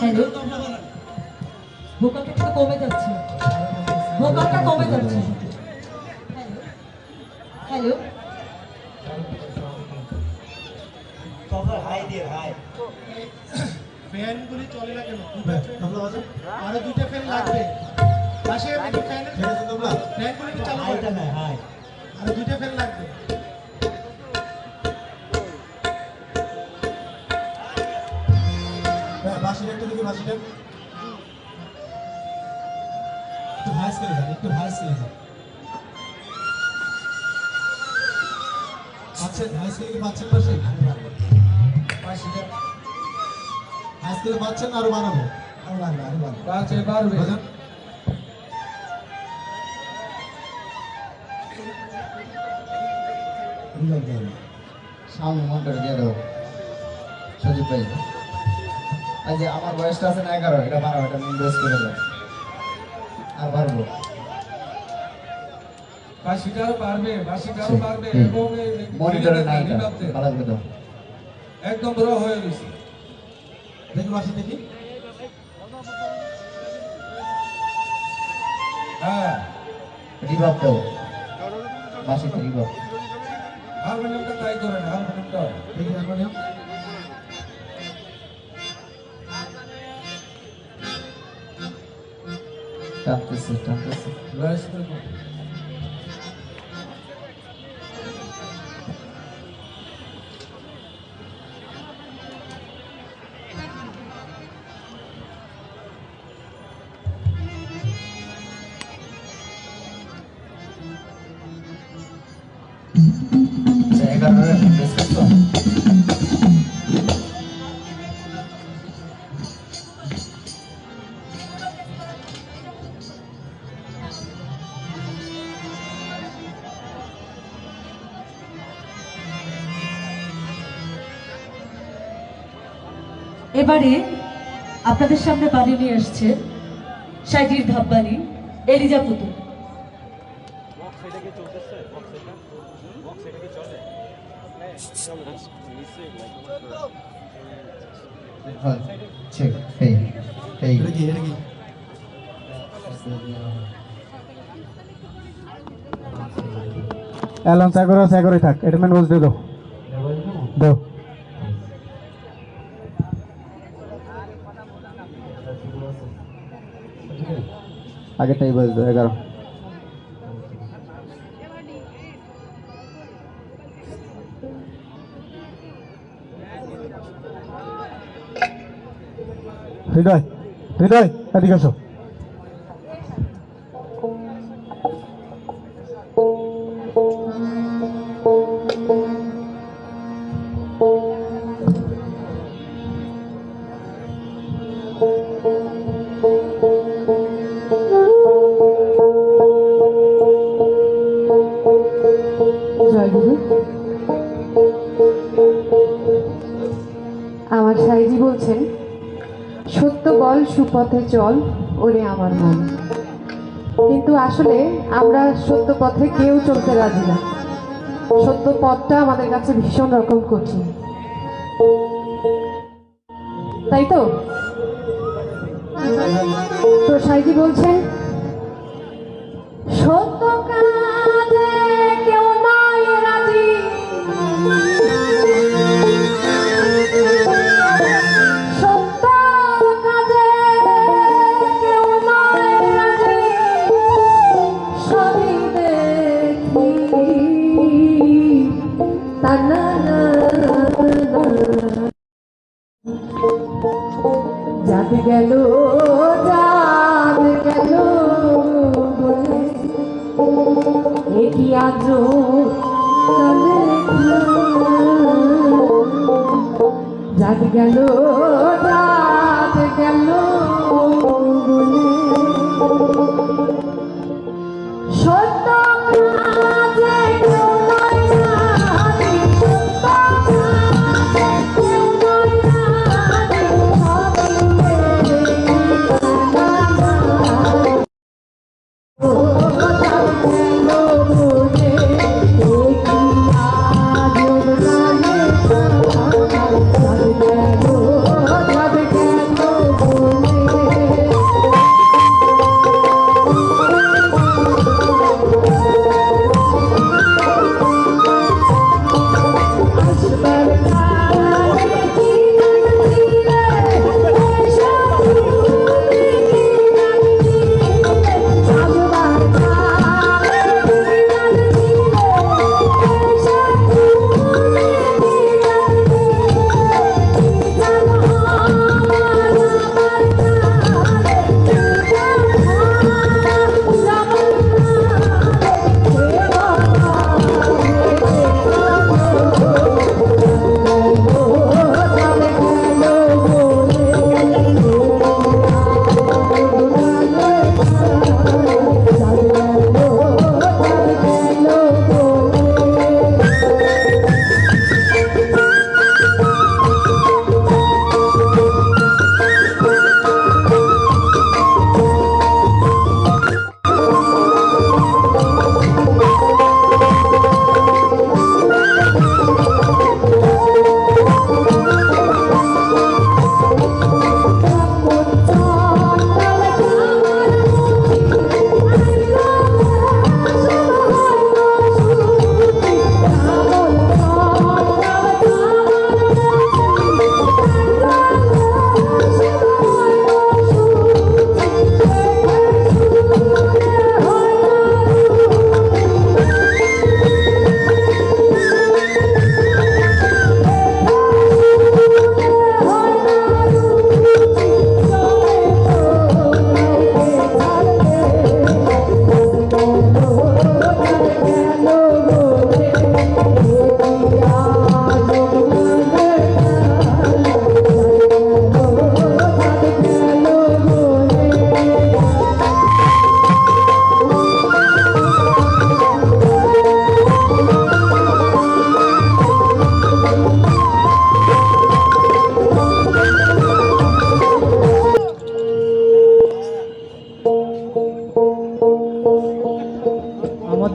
Hello? ভোকালটা কমে যাচ্ছে। ভোকালটা কমে যাচ্ছে। একটু হাইস করে যান একটু হাইস করে যান পাচ্ছেন করে কি পাচ্ছেন হাইস করে পাচ্ছেন আরও বানাবো আরও বাড়বে আরও সামনে দিয়ে সজীব ভাই। এই যে আমার বয়সটা আছে না এগারো এটা বারো এটা করে দাও বাসিটাও পারবে বাসিটাও পারবে হুম। এবং এই মনিটরে নাই ভালো করে দাও একদম র হয়ে গেছে। দেখি বাসী দেখি। হ্যাঁ। রিভাব দাও। বাসিতে রিভাব। হারমোনিয়ামটা ট্রাই করেন হারমোনিয়ামটা। দেখি হারমোনিয়াম। টানতেছে টানতেছে। রাইস করব এবারে আপনাদের সামনে বাড়ি নিয়ে আসছে সাইজির ধাব্বানি এলিজা পুতুল হ্যাঁ ঠিক এই এই। এটা কি এটা কি? এলাম চা করো থাক এটা মেন বলতে দাও। দাও। আগেরটাই বলে দাও এগারো হৃদয় হৃদয় এদিকে আসো সুপথে চল, ওরে আমার মন। কিন্তু আসলে আমরা সত্য পথে কেউ চলতে রাজি না। সত্য পথটা আমাদের কাছে ভীষণ রকম কঠিন। তাই তো? তো সাইজি বলছেন গেল যাদ গেল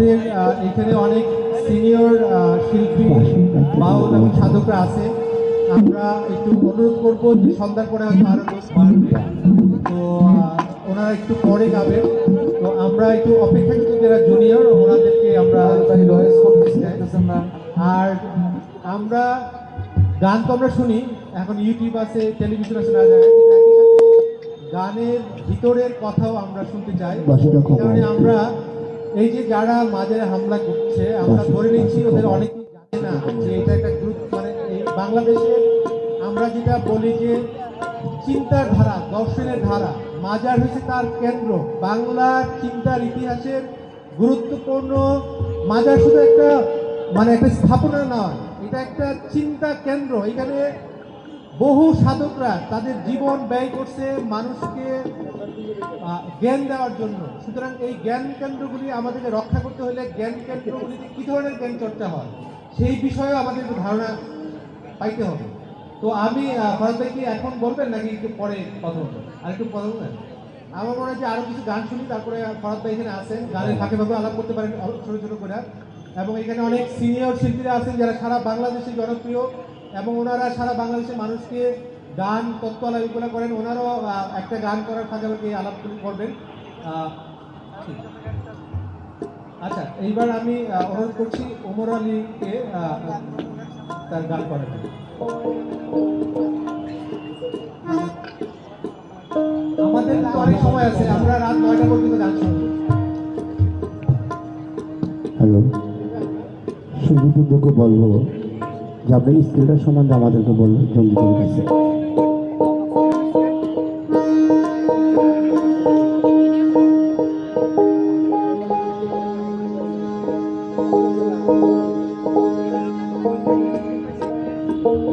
আমাদের এখানে অনেক সিনিয়র শিল্পী বাউল এবং সাধকরা আছে। আমরা একটু অনুরোধ করব যে সন্ধ্যার পরে হয়তো লোক বাড়বে তো ওনারা একটু পরে গাবেন তো আমরা একটু অপেক্ষাকৃত যারা জুনিয়র ওনাদেরকে আমরা আর আমরা গান তো আমরা শুনি এখন ইউটিউব আছে টেলিভিশন আছে না জায়গায় গানের ভিতরের কথাও আমরা শুনতে চাই। কারণে আমরা এই যে যারা মাঝে হামলা করছে, আমরা ধরে নিচ্ছি ওদের অনেকেই জানে না যে এটা একটা গ্রুপ মানে এই বাংলাদেশে আমরা যেটা বলি যে চিন্তার ধারা দর্শনের ধারা, মাজার হচ্ছে তার কেন্দ্র। বাংলার চিন্তার ইতিহাসের গুরুত্বপূর্ণ মাজার শুধু একটা মানে একটা স্থাপনা নয়, এটা একটা চিন্তা কেন্দ্র। এখানে বহু সাধকরা তাদের জীবন ব্যয় করছে মানুষকে জ্ঞান দেওয়ার জন্য। সুতরাং এই জ্ঞান কেন্দ্রগুলি আমাদেরকে রক্ষা করতে হলে জ্ঞান কেন্দ্রগুলিতে কী ধরনের জ্ঞান চর্চা হয়, সেই বিষয়েও আমাদের ধারণা পাইতে হবে। তো আমি ফরাদ কি এখন বলবেন নাকি একটু পরে কথা বলবেন আর একটু পরে বলবেন? আমার মনে হয় যে আরও কিছু গান শুনি, তারপরে ফরাদ ভাই এখানে আসেন গানের ফাঁকে ফাঁকে আলাপ করতে পারেন, ছোট ছোট করে। এবং এখানে অনেক সিনিয়র শিল্পীরা আছেন যারা সারা বাংলাদেশে জনপ্রিয়। এবং ওনারা সারা বাংলাদেশের মানুষকে গান তত্ত্ব আলাপ এগুলো করেন ওনারাও একটা গান করার ফাঁকে এই করবেন। আচ্ছা এইবার আমি অনুরোধ করছি ওমর আলীকে তার গান করার জন্য। আমাদের তো অনেক সময় আছে, আমরা রাত নয়টা পর্যন্ত গান শুনব হ্যালো সুবিধুকে বলব যে আপনি স্কিলটার সম্বন্ধে আমাদেরকে বলবে কাছে।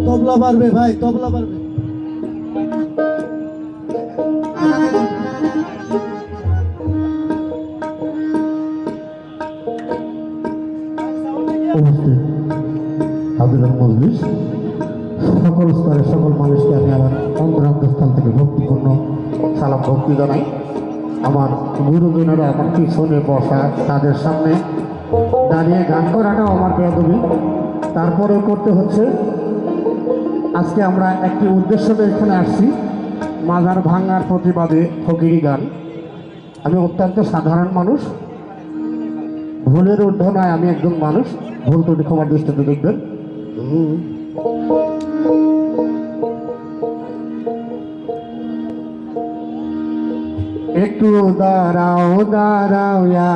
তবলা পারবে ভাই তবলা বাড়বে। হাজির সকল স্তরের সকল মানুষকে আমি আমার অন্তরান্তস্থল থেকে ভক্তিপূর্ণ সালাম ভক্তি জানাই। আমার গুরুজনেরা আমার পিছনে বসা তাদের সামনে দাঁড়িয়ে গান করাটাও আমার বেদবি তারপরেও করতে হচ্ছে, আজকে আমরা একটি উদ্দেশ্য এখানে আসছি, মাজার ভাঙার প্রতিবাদে ফকিরি গান। আমি অত্যন্ত সাধারণ মানুষ, ভুলের ঊর্ধ্ব নয় আমি একজন মানুষ, ভুল ত্রুটি ক্ষমার দৃষ্টিতে দেখবেন। একটু দাঁড়াও দাঁড়াও ইয়া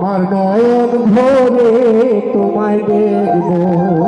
আমার নয়ন ভরে তোমায় দেখব।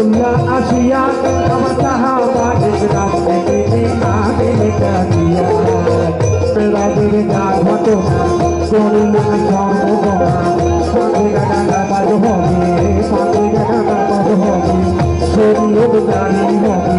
दुनिया आसिया हम सहाबा जिस रास्ते तेरे आगे लेकर दिया तेरा दिल तो तो का भटोना सोनी ना जानो गोना साथे गड़ा ना बद होगी साथे गड़ा ना बद होगी सोनी उदारी होगी